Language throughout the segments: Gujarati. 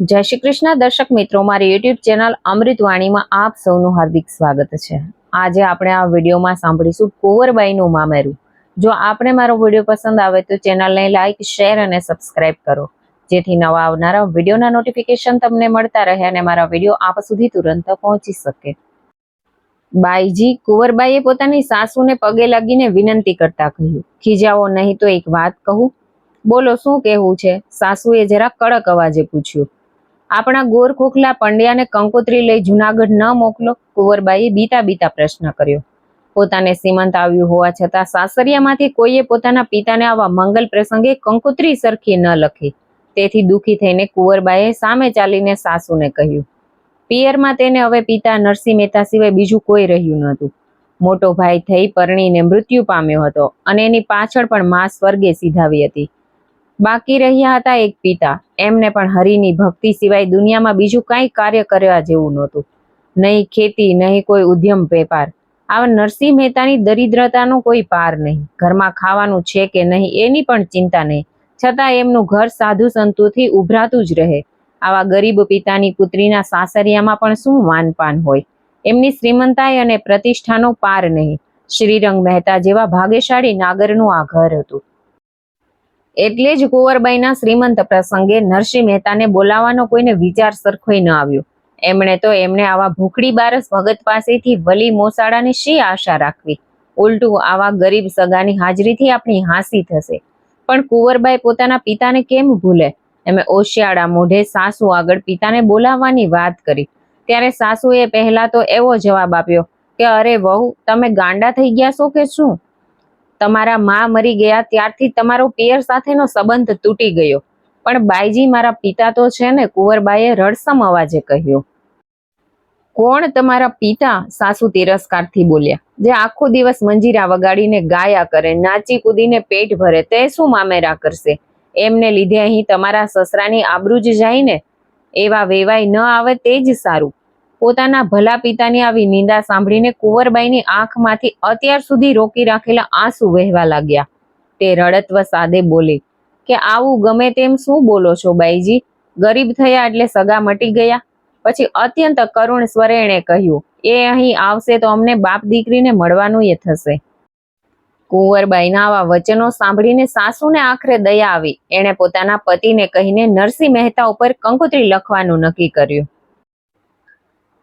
જય શ્રી કૃષ્ણ. દર્શક મિત્રો, મારી યુટ્યુબ ચેનલ અમૃતવાણીમાં આપ સૌનું હાર્દિક સ્વાગત છે. આજે આપણે આ વિડીયોમાં સાંભળીશું કુંવરબાઈનું મામેરું. જો આપણે મારો વીડિયો પસંદ આવે તો ચેનલને લાઇક શેર અને સબસ્ક્રાઇબ કરો. જેથી નવા આવનારા વિડીયોના નોટિફિકેશન તમને મળતા રહે અને મારા વીડિયો આપ સુધી તુરંત પહોંચી શકે. બાઈજી, કુંવરબાઈએ પોતાની સાસુને પગે લાગીને વિનંતી કરતા કહ્યું, ખીજાવો નહીં તો એક વાત કહું. બોલો, શું કહેવું છે? સાસુએ જરા કડક અવાજે પૂછ્યું આપણા ગોર ખોખલા પંડ્યાને કંકોત્રી લઈ જુનાગઢ ન મોકલો, કુંવરબાઈએ બીતા બીતા પ્રશ્ન કર્યો. પોતાને સીમંત આવ્યું હોવા છતાં સાસરિયામાંથી કોઈએ પોતાના પિતાને આવા મંગલ પ્રસંગે કંકોત્રી સરખી ન લખી. તેથી દુઃખી થઈને કુંવરબાઈએ સામે ચાલીને સાસુને કહ્યું, પિયરમાં તેને હવે પિતા નરસિંહ મહેતા સિવાય બીજું કોઈ રહ્યું નહોતું. મોટો ભાઈ થઈ પરણીને મૃત્યુ પામ્યો હતો અને એની પાછળ પણ મા સ્વર્ગે સીધાવી હતી. બાકી રહ્યા હતા એક પિતા. એમને પણ હરિની ભક્તિ સિવાય દુનિયામાં બીજું કાંઈ કાર્ય કરવા જેવું નહોતું. નહીં ખેતી, નહીં કોઈ ઉદ્યમ વેપાર. આવા નરસિંહ મહેતાની દરિદ્રતાનો કોઈ પાર નહીં. ઘરમાં ખાવાનું છે કે નહીં એની પણ ચિંતા નહીં. છતાં એમનું ઘર સાધુ સંતોથી ઉભરાતું જ રહે. આવા ગરીબ પિતાની પુત્રીના સાસરિયામાં પણ શું માનપાન હોય? એમની શ્રીમંતાઈ અને પ્રતિષ્ઠાનો પાર નહીં. શ્રીરંગ મહેતા જેવા ભાગ્યશાળી નાગરનું આ ઘર હતું. એટલે જ કુંવરબાઈના શ્રીમંત પ્રસંગે નરસિંહ મહેતાને બોલાવવાનો કોઈને વિચાર સરખોય ન આવ્યો. એમણે તો એમને આવા ભૂખડી બારસ ભગત પાસેથી વલી મોસાળાની શી આશા રાખવી? ઉલટું આવા ગરીબ સગાની હાજરીથી આપણી હાંસી થશે. પણ કુંવરબાઈ પોતાના પિતાને કેમ ભૂલે? એમે ઓશિયાળા મોઢે સાસુ આગળ પિતાને બોલાવવાની વાત કરી. ત્યારે સાસુએ પહેલા તો એવો જવાબ આપ્યો કે, અરે વહુ, તમે ગાંડા થઈ ગયા છો કે શું? તમારા મા મરી ગયા ત્યારથી તમારો પિયર સાથેનો સંબંધ તૂટી ગયો. પણ બાઈજી મારા પિતા તો છે ને, કુંવરબાઈએ રડસમ અવાજે કહ્યું. કોણ તમારા પિતા? સાસુ તિરસ્કારથી બોલ્યા. જે આખો દિવસ મંજીરા વગાડીને ગાયા કરે, નાચી કૂદીને પેટ ભરે, તે શું મામેરા કરશે? એમને લીધે અહીં તમારા સસરાની આબરૂ જ જાય ને? એવા વેવાય ન આવે તે જ સારું. પોતાના ભલા પિતાની આવી નિંદા સાંભળીને કુંવરબાઈની આંખમાંથી અત્યાર સુધી રોકી રાખેલા આંસુ વહેવા લાગ્યા. તે રડત્વ સાદે બોલી, કે આવું ગમે તેમ શું બોલો છો બાઈજી? ગરીબ થયા એટલે સગા મટી ગયા? પછી અત્યંત કરુણ સ્વરે એણે કહ્યું, એ અહીં આવશે તો અમને બાપ દીકરીને મળવાનું એ થશે. કુંવરબાઈના આવા વચનો સાંભળીને સાસુને આખરે દયા આવી. એણે પોતાના પતિને કહીને નરસિંહ મહેતા ઉપર કંકોત્રી લખવાનું નક્કી કર્યું.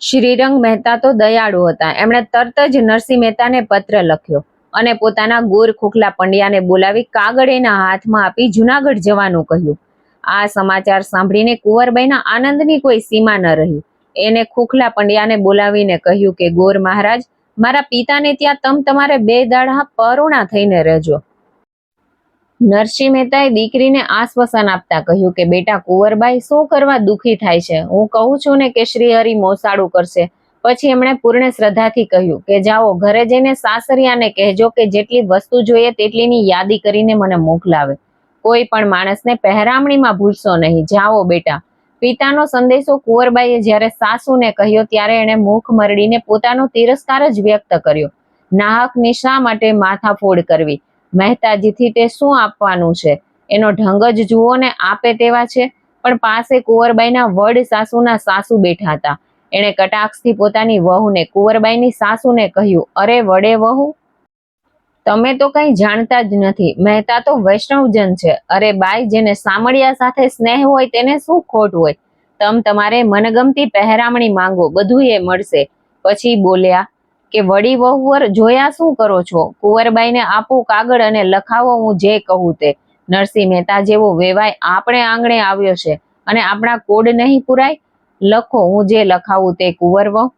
શ્રીરંગ મહેતા તો દયાળુ હતા. એમણે તરત જ નરસિંહ મહેતાને પત્ર લખ્યો અને પોતાના ગોર ખોખલા પંડ્યાને બોલાવી કાગળ હાથમાં આપી જુનાગઢ જવાનું કહ્યું. આ સમાચાર સાંભળીને કુંવરબાઈના આનંદની કોઈ સીમા ન રહી. એને ખોખલા પંડ્યાને બોલાવીને કહ્યું કે, ગોર મહારાજ, મારા પિતાને ત્યાં તમ તમારે બે દાડા પરોણા થઈને રહેજો. નરસિંહ મહેતાએ દીકરીને આશ્વાસન આપતા કહ્યું કે, બેટા, કુંવરબાઈ શું કરવા દુઃખી થાય છે? હું કહું છું ને કે, શ્રીહરિ મોસાડું કરશે. પછી એમણે પૂર્ણ શ્રદ્ધાથી કહ્યું કે, જાઓ, ઘરે જઈને સાસરિયાને કહેજો કે, જેટલી વસ્તુ જોઈએ તેટલીની યાદી કરીને મને મોકલાવે. કોઈ પણ માણસને પહેરામણીમાં ભૂલશો નહીં. જાઓ, બેટા. પિતાનો સંદેશો કુંવરબાઈએ જ્યારે સાસુને કહ્યો ત્યારે એણે મુખ મરડીને પોતાનો તિરસ્કાર જ વ્યક્ત કર્યો. નાહક નિશા માટે માથાફોડ કરવી? મહેતાજીથી તે શું આપવાનું છે? એનો ઢંગ જ જુઓ ને આપે તેવા છે. પણ પાસે કુંવરબાઈના વડ સાસુના સાસુ બેઠા હતા. એણે કટાક્ષથી પોતાની વહુને કુંવરબાઈની સાસુને કહ્યું, અરે વડે વહુ, તમે તો કંઈ જાણતા જ નથી. મહેતા તો વૈષ્ણવજન છે. અરે બાઈ, જેને સામળિયા સાથે સ્નેહ હોય તેને શું ખોટ હોય? તમ તમારે મનગમતી પહેરામણી માંગો બધું એ મળશે. પછી બોલ્યા કે વડી વહુવર જોયા શું કરો છો? કુંવરબાઈને આપો કાગળ અને લખાવો, હું જે કહું તે. નરસિંહ મહેતા જેવો વેવાય આપણે આંગણે આવ્યો છે અને આપણા કોડ નહીં પુરાય? લખો, હું જે લખાવું તે કુંવરવો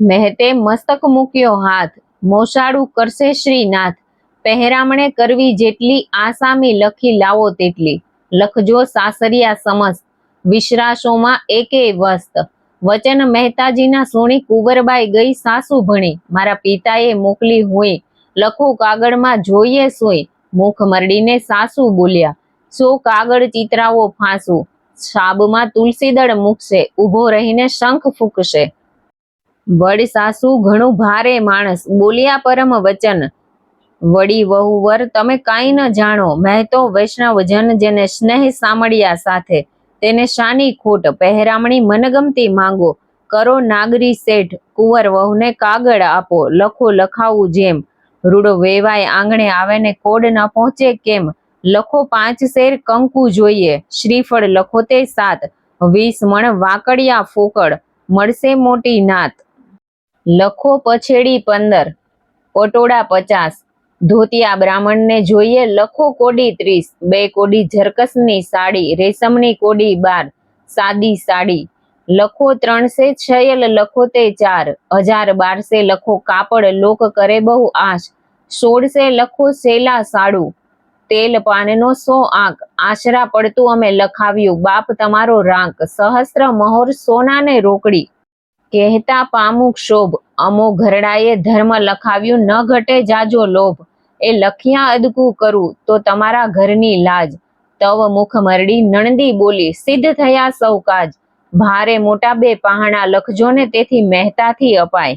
મહેતે મસ્તક મૂક્યો હાથ. મોસાળું કરશે શ્રીનાથ. પહેરામણે કરવી જેટલી આસામી લખી લાવો તેટલી. લખજો સાસરિયા સમસ્ત. વિશ્રાશોમાં એકે વસ્ત. વચન મહેતાજીના સુણી કુંવરબાઈ ગઈ સાસુ ભણી. મારા પિતાએ મોકલી હોય. લખો કાગળમાં જોઈએ સોય. મુખ મરડીને સાસુ બોલ્યા. સો કાગળ ચિતરાવો ફાંસું? સાબમાં તુલસીદળ મૂકશે. ઊભો રહીને શંખ ફૂંકશે. વડ સાસુ ઘણું ભારે માણસ. બોલ્યા પરમ વચન. વડી વહુવર, તમે કાંઈ ન જાણો. મેં તો વૈષ્ણવ જન જેને સ્નેહ સાંભળ્યા સાથે. તેને શાની ખોટ, પહેરામણી મનગમતી માંગો, કરો નાગરી શેઠ, કુંવર વહુને કાગળ આપો, લખો લખાવું જેમ. રૂડો વેવાય આંગણે આવે ને કોડ ન પહોંચે કેમ? લખો પાંચ શેર કંકુ જોઈએ, શ્રીફળ લખો તે સાત. વીસ મણ વાકડિયા ફોકડ, મળશે મોટી નાત. લખો પછેડી પંદર, પટોળા પચાસ. ધોતિયા બ્રાહ્મણને જોઈએ લખો કોડી ત્રીસ. બે કોડી જરકસની સાડી, રેશમની કોડી બાર, સાદી સાડી. લખો ત્રણસે છયલ, લખો તે ચાર. હજાર બારસે લખો કાપડ, લોક કરે બહુ આશ. સોળસે લખો સેલા સાડું. તેલ પાનનો સો આંક. આશરા પડતું અમે લખાવ્યું. બાપ તમારો રાંક. સહસ્ત્ર મહોર સોનાને રોકડી. કહેતા પામુક શોભ. અમો ઘરડાએ ધર્મ લખાવ્યું. ન ઘટે જાજો લોભ. એ લખ્યા અદકું કરું તો તમારા ઘરની લાજ. તવ મુખ મરડી નણદી બોલી, સિદ્ધ થયા સૌ કાજ. ભારે મોટા બે પહાણા લખજો ને તેથી મહેતાથી અપાય.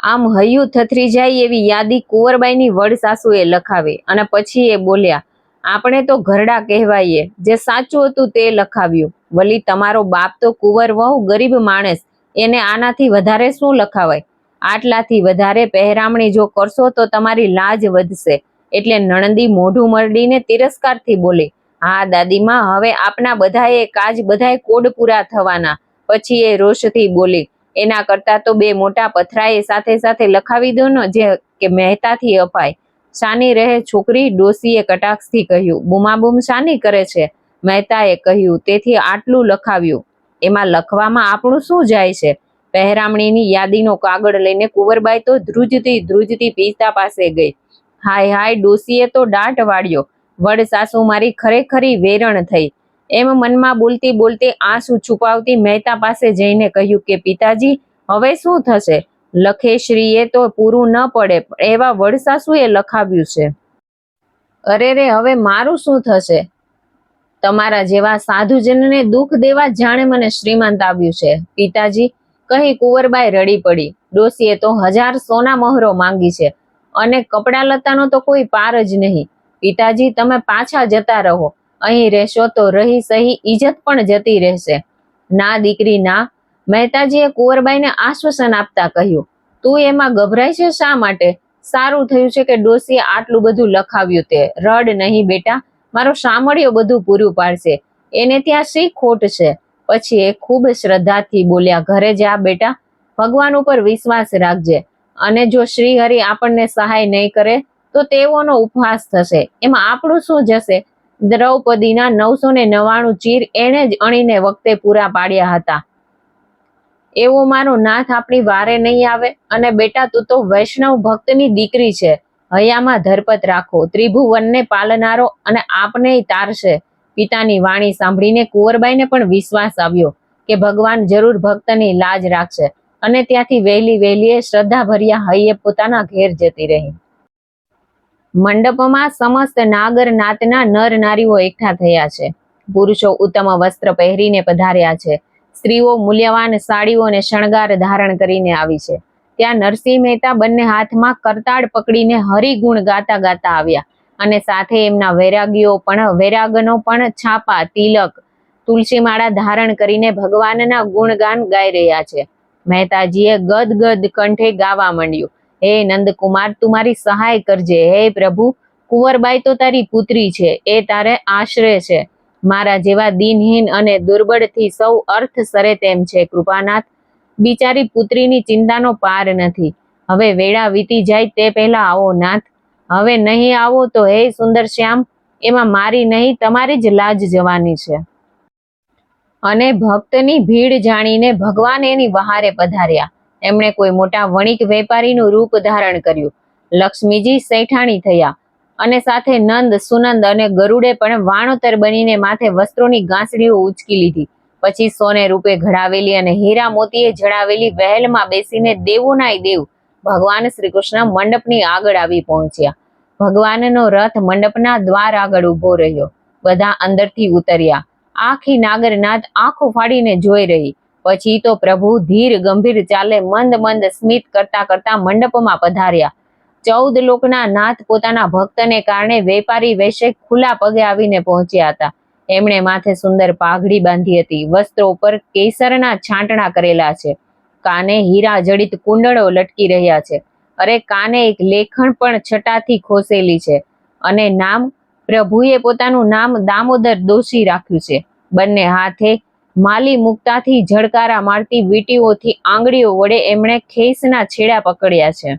આમ હૈયું થથરી જાય એવી યાદી કુંવરબાઈની વડ સાસુએ લખાવી અને પછી એ બોલ્યા, આપણે તો ઘરડા કહેવાઈએ. જે સાચું હતું તે લખાવ્યું. વલી તમારો બાપ તો કુંવર વહુ, ગરીબ માણસ. એને આનાથી વધારે શું લખાવાય? આટલાથી વધારે પહેરામણી જો કરશો તો તમારી લાજ વધશે. એટલે નણંદી મોઢું મરડીને તિરસ્કારથી બોલી, હા, દાદીમાં, હવે આપના બધાએ કાજ બધાએ કોડ પૂરા થવાના. પછી એ રોષથી બોલી, એના કરતા તો બે મોટા પથરાએ સાથે સાથે લખાવી દો ને જે કે મહેતાથી અપાય. શાની રહે છોકરી ડોસીએ કટાક્ષથી કહ્યું, બૂમાબૂમ શાની કરે છે? મહેતાએ કહ્યું, તેથી આટલું લખાવ્યું. એમાં લખવામાં આપણું શું જાય છે? પહેરામણીની યાદીનો કાગળ લઈને કુંવરબાઈ તો ધ્રુજતી ધ્રુજતી પિતા પાસે ગઈ. હાય હાય ડોસીએ તો દાંટ વાળ્યો. વડ સાસુ મારી ખરેખરી વેરણ થઈ. એમ મનમાં બોલતી બોલતી આંસુ છુપાવતી મહેતા પાસે જઈને કહ્યું કે, પિતાજી, હવે શું થશે? લખેશ્રીએ તો પૂરું ન પડે, એવા વડસાસુએ લખાવ્યું છે. અરે રે, હવે મારું શું થશે? તમારા જેવા સાધુજનને દુઃખ દેવા જાણે મને શ્રીમંત આવ્યું છે. પિતાજી કહી કુંવરબાઈ રડી પડી. ડોસીએ તો હજાર સોના મહોરો માંગી છે અને કપડા લતાનો તો કોઈ પાર જ નહીં. પિતાજી, તમે પાછા જતા રહો. અહીં રહેશો તો રહી સહી ઈજ્જત પણ જતી રહેશે. ના, દીકરી, ના. મહેતાજીએ કુંવરબાઈને આશ્વાસન આપતા કહ્યું, તું એમાં ગભરાય છે શા માટે? સારું થયું છે કે ડોસીએ આટલું બધું લખાવ્યું તે. રડ નહીં બેટા. મારો સામળિયો બધું પૂરું પાડશે. એને ત્યાં શી ખોટ છે? પછી એ ખૂબ શ્રદ્ધાથી બોલ્યા, ઘરે જા બેટા, ભગવાન ઉપર વિશ્વાસ રાખજે અને જો શ્રીહરિ આપણને સહાય નહીં કરે, તો તેઓનો ઉપવાસ થશે. એમાં આપણું શું જશે? દ્રૌપદીના નવસો ને નવાણું ચીર એણે જ અણીને વખતે પૂરા પાડ્યા હતા. એવો મારો નાથ આપણી વારે નહીં આવે અને બેટા, તું તો વૈષ્ણવ ભક્તની દીકરી છે. હૈયામાં ધરપત રાખો, ત્રિભુવનને પાલનારો અને આપને તારશે. પિતાની વાણી સાંભળીને કુંવરબાઈને પણ વિશ્વાસ આવ્યો કે ભગવાન જરૂર ભક્તની લાજ રાખશે અને ત્યાંથી વહેલી વહેલીએ શ્રદ્ધા ભર્યા હૈયે પોતાના ઘેર જતી રહી. મંડપમાં સમસ્ત નાગર નાતના નર નારીઓ એકઠા થયા છે. પુરુષો ઉત્તમ વસ્ત્ર પહેરીને પધાર્યા છે. સ્ત્રીઓ મૂલ્યવાન સાડીઓ અને શણગાર ધારણ કરીને આવી છે. ત્યાં નરસિંહ મહેતા બંને હાથમાં કરતાળ પકડીને હરિગુણ ગાતા ગાતા આવ્યા. અને સાથે એમના વૈરાગીઓ પણ, વૈરાગનો પણ છાપા, તિલક તુલસી માળા ધારણ કરીને ભગવાનના ગુણગાન ગાઈ રહ્યા છે. મહેતાજીએ ગદ કંઠે ગાવા માંડ્યું. હે નંદકુમાર, તું મારી સહાય કરજે. હે પ્રભુ, કુંવરબાઈ તો તારી પુત્રી છે. એ તારે આશરે છે. મારા જેવા દિનહીન અને દુર્બળથી સૌ અર્થ સરે તેમ છે. કૃપાનાથ, બિચારી પુત્રીની ચિંતાનો પાર નથી. હવે વેળા વીતી જાય તે પહેલા આવો નાથ. હવે નહીં આવો તો હે સુંદર શ્યામ, એમાં મારી નહીં, તમારી જ લાજ જવાની છે. અને ભક્તની ભીડ જાણીને ભગવાન એની વહારે પધાર્યા. એમણે કોઈ મોટા વણિક વેપારીનું રૂપ ધારણ કર્યું. લક્ષ્મીજી સૈઠાણી થયા અને સાથે નંદ, સુનંદ અને ગરુડે પણ વાણોતર બનીને માથે વસ્ત્રોની ગાંસડીઓ ઉચકી લીધી. પછી સોને રૂપે ઘડાવેલી અને હીરા મોતીએ જડાવેલી વહેલમાં બેસીને દેવોનાય દેવ ભગવાન શ્રી કૃષ્ણ મંડપની આગળ આવી પહોંચ્યા. ભગવાનનો રથ મંડપના દ્વાર આગળ ઊભો રહ્યો. બધા અંદરથી ઉતર્યા. આખી નાગરનાથ આંખો ફાડીને જોઈ રહી. પછી તો પ્રભુ ધીર, ગંભીર ચાલે મંદ મંદ સ્મિત કરતા કરતા મંડપમાં પધાર્યા. ચૌદ લોકના નાથ પોતાના ભક્તને કારણે વેપારી વેશે ખુલ્લા પગે આવીને પહોંચ્યા હતા. એમણે માથે સુંદર પાઘડી બાંધી હતી. વસ્ત્રો ઉપર કેસરના છાંટણા કરેલા છે. કાને હીરા જડિત કુંડળો લટકી રહ્યા છે. અરે કાને એક લેખણ પણ છટાથી ખોસેલી છે અને નામ, પ્રભુએ પોતાનું નામ દામોદર દોશી રાખ્યું છે. બંને હાથે માલી મુક્તાથી ઝડકારા મારતી વીટીઓથી આંગળીઓ વડે એમણે ખેસના છેડા પકડ્યા છે.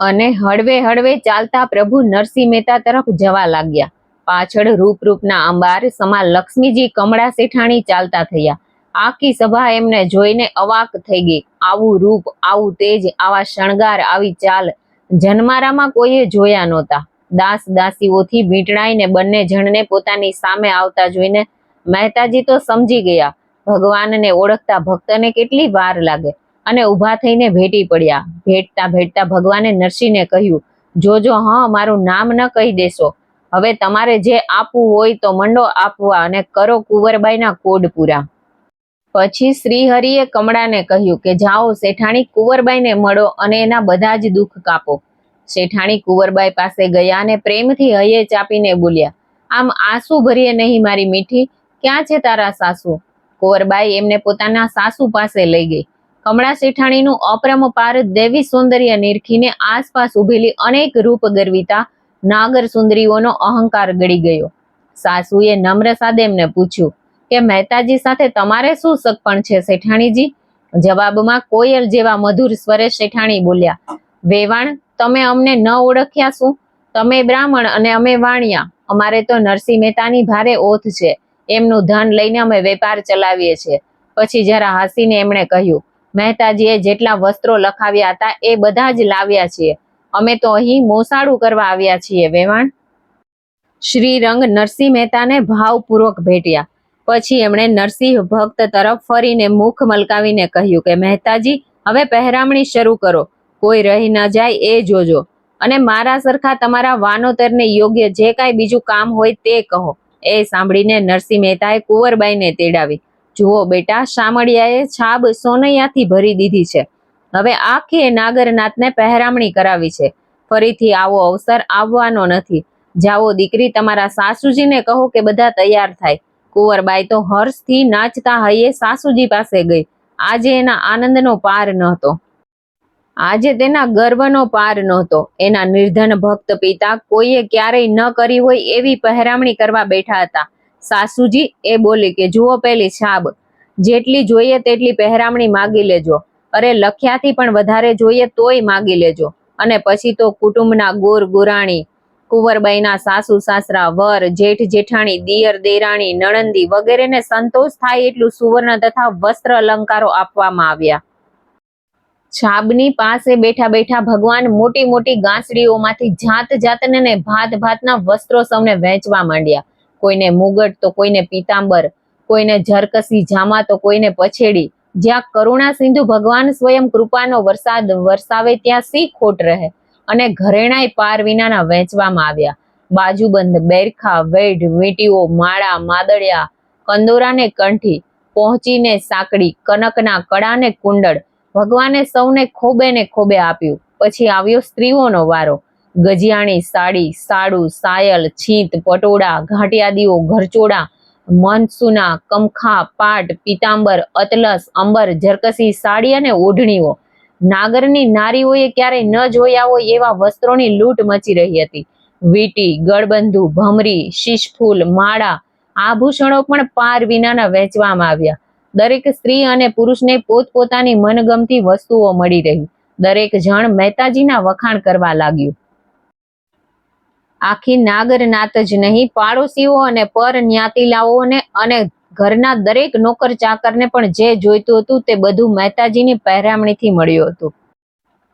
અને હળવે હળવે ચાલતા પ્રભુ નરસિંહ મહેતા તરફ જવા લાગ્યા. પાછળ રૂપ રૂપના અંબાર, સમા લક્ષ્મીજી, કમળા શેઠાણી ચાલતા થયા. આખી સભા એમને જોઈને અવાક થઈ ગઈ. આવું રૂપ, આવું તેજ, આવા શણગાર, આવી ચાલ જન્મારામાં કોઈએ જોયા નહોતા. દાસ દાસીઓથી વીંટળાઈને બંને જણને પોતાની સામે આવતા જોઈને મહેતાજી તો સમજી ગયા. ભગવાનને ઓળખતા ભક્તને કેટલી વાર લાગે. અને ઊભા થઈને ભેટી પડ્યા. ભેટતા ભેટતા ભગવાને નરસિંહને કહ્યું, જોજો, હા, મારું નામ ન કહી દેશો. હવે તમારે જે આપવું હોય તો મંડો આપવા અને કરો કુંવરબાઈના કોડ પૂરા પછી શ્રીહરિએ કમળાને કહ્યું કે, જાઓ, શેઠાણી કુંવરબાઈને મળો અને એના બધા જ દુઃખ કાપો. શેઠાણી કુંવરબાઈ પાસે ગયા અને પ્રેમથી હૈયે ચાપીને બોલ્યા, આમ આંસુ ભરીએ નહીં મારી મીઠી? ક્યાં છે તારા સાસુ? કુંવરબાઈ એમને પોતાના સાસુ પાસે લઈ ગઈ. કમળા શેઠાણીનું અપરમપાર દેવી સૌંદર્ય નિરખીને આસપાસ ઉભેલી અનેક રૂપ ગર્વિતા નાગર સુંદરીઓનો અહંકાર ગળી ગયો. સાસુએ નમ્ર સાદે એમને પૂછ્યું કે મહેતાજી સાથે તમારે શું સગપણ છે શેઠાણીજી? જવાબમાં કોયલ જેવા મધુર સ્વરે શેઠાણી બોલ્યા, વેવાણ, તમે અમને ન ઓળખ્યા શું? તમે બ્રાહ્મણ અને અમે વાણિયા. અમારે તો નરસિંહ મહેતાની ભારે ઓથ છે. એમનું ધન લઈને અમે વેપાર ચલાવીએ છીએ. પછી જરા હસીને એમણે કહ્યું, મહેતાજીએ જેટલા વસ્ત્રો લખાવ્યા હતા એ બધા જ લાવ્યા છીએ. અમે તો અહીં મોસાળું કરવા આવ્યા છીએ, વેવાણ. શ્રીરંગ નરસિંહ મહેતાને ભાવપૂર્વક ભેટ્યા. પછી એમણે નરસિંહ ભક્ત તરફ ફરીને મુખ મલકાવીને કહ્યું કે, મહેતાજી, હવે પહેરામણી શરૂ કરો. કોઈ રહી ન જાય એ જોજો. અને મારા સરખા તમારા વાનોતરને યોગ્ય જે કાંઈ બીજું કામ હોય તે કહો. એ સાંભળીને નરસિંહ મહેતાએ કુંવરબાઈને તેડાવી. જુઓ બેટા, શામળિયાએ છાબ સોનૈયાથી ભરી દીધી છે. હવે આખી નાગરનાથને પહેરામણી કરાવી છે. ફરીથી આવો અવસર આવવાનો નથી. જાઓ દીકરી, તમારા સાસુજીને કહો કે બધા તૈયાર થાય. કુંવરબાઈ તો હર્ષથી નાચતા હૈયે સાસુજી પાસે ગઈ. આજે એના આનંદનો પાર નહોતો. આજે તેના ગર્વનો પાર નહોતો. એના નિર્ધન ભક્ત પિતા કોઈએ ક્યારેય ન કરી હોય એવી પહેરામણી કરવા બેઠા હતા. સાસુજી એ બોલી કે, જુઓ પેલી છાબ. જેટલી જોઈએ તેટલી પહેરામણી માગી લેજો. અરે, લખ્યાથી પણ વધારે જોઈએ તોય માગી લેજો. અને પછી તો કુટુંબના ગોર ગુરાણી કુંવરબાઈના સાસુ, સાસરા, વર, જેઠ, જેઠાણી, દિયર, દેરાણી, નણંદી વગેરેને સંતોષ થાય એટલું સુવર્ણ તથા વસ્ત્ર અલંકારો આપવામાં આવ્યા. છાબની પાસે બેઠા બેઠા ભગવાન મોટી મોટી ગાંસડીઓમાંથી જાત જાતને ને ભાત ભાતના વસ્ત્રો સૌને વહેંચવા માંડ્યા. કોઈને મુગટ તો કોઈને પીતાંબર, કોઈને ઝરકસી જામા તો કોઈને પછેડી. જ્યાં કરુણા સિંધુ ભગવાન સ્વયં કૃપાનો વરસાદ વરસાવે ત્યાં સી ખોટ રહે. અને ઘરેણાય પાર વિનાના વહેંચવામાં આવ્યા. બાજુબંધ, બેરખા, વેઢ, વીંટીઓ, માળા, માદળિયા કંદોરા ને કંઠી, પહોંચીને સાંકડી, કનકના કડાને કુંડળ, ભગવાને સૌને ખોબે ને ખોબે આપ્યું. પછી આવ્યો સ્ત્રીઓનો વારો. ગજિયાણી સાડી, સાડુ, સાયલ, છીત, પટોળા, ઘાટિયાદીઓ ઘરચોડા મનસુના, કમખા, પાટ, પીતાંબર, અતલસ, અંબર જરકસી સાડી અને ઓઢણીઓ. નાગરની નારીઓએ ક્યારેય ન જોયા હોય એવા વસ્ત્રોની લૂંટ મચી રહી હતી. વીટી, ગળબંધુ, ભમરી, શીશફૂલ, માળા આભૂષણો પણ પાર વિનાના વહેંચવામાં આવ્યા. દરેક સ્ત્રી અને પુરુષને પોતપોતાની મનગમતી વસ્તુઓ મળી રહી. દરેક જણ મહેતાજીના વખાણ કરવા લાગ્યું. આખી નાગરનાથ જ નહીં, પાડોશીઓ અને પર જ્ઞાતિલાઓને અને ઘરના દરેક નોકર ચાકરને પણ જે જોઈતું હતું તે બધું મહેતાજીની પહેરામણીથી મળ્યું હતું.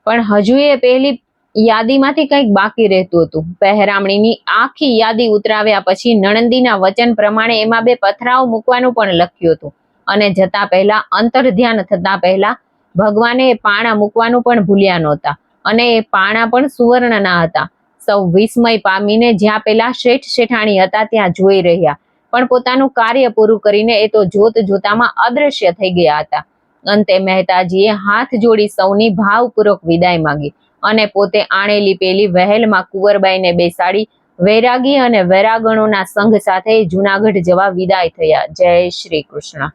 પણ હજુ એ પહેલી યાદીમાંથી કંઈક બાકી રહેતું હતું. પહેરામણીની આખી યાદી ઉતરાવ્યા પછી નણંદીના વચન પ્રમાણે એમાં બે પથરાઓ મૂકવાનું પણ લખ્યું હતું. અને જતા પહેલા અંતર ધ્યાન થતા પહેલા, ભગવાને એ પાણા મૂકવાનું પણ ભૂલ્યા નહોતા. અને એ પાણા પણ સુવર્ણના હતા. સૌ વિસ્મય પામીને જ્યાં પેલા શેઠ શેઠાણી હતા ત્યાં જોઈ રહ્યા. પણ પોતાનું કાર્ય પૂરું કરીને એ તો જોત જોતામાં અદ્રશ્ય થઈ ગયા હતા. અંતે મહેતાજીએ હાથ જોડી સૌની ભાવપૂર્વક વિદાય માંગી અને પોતે આણેલી પેલી વહેલમાં કુંવરબાઈને બેસાડી વૈરાગી અને વૈરાગણોના સંઘ સાથે જુનાગઢ જવા વિદાય થયા. જય શ્રી કૃષ્ણ.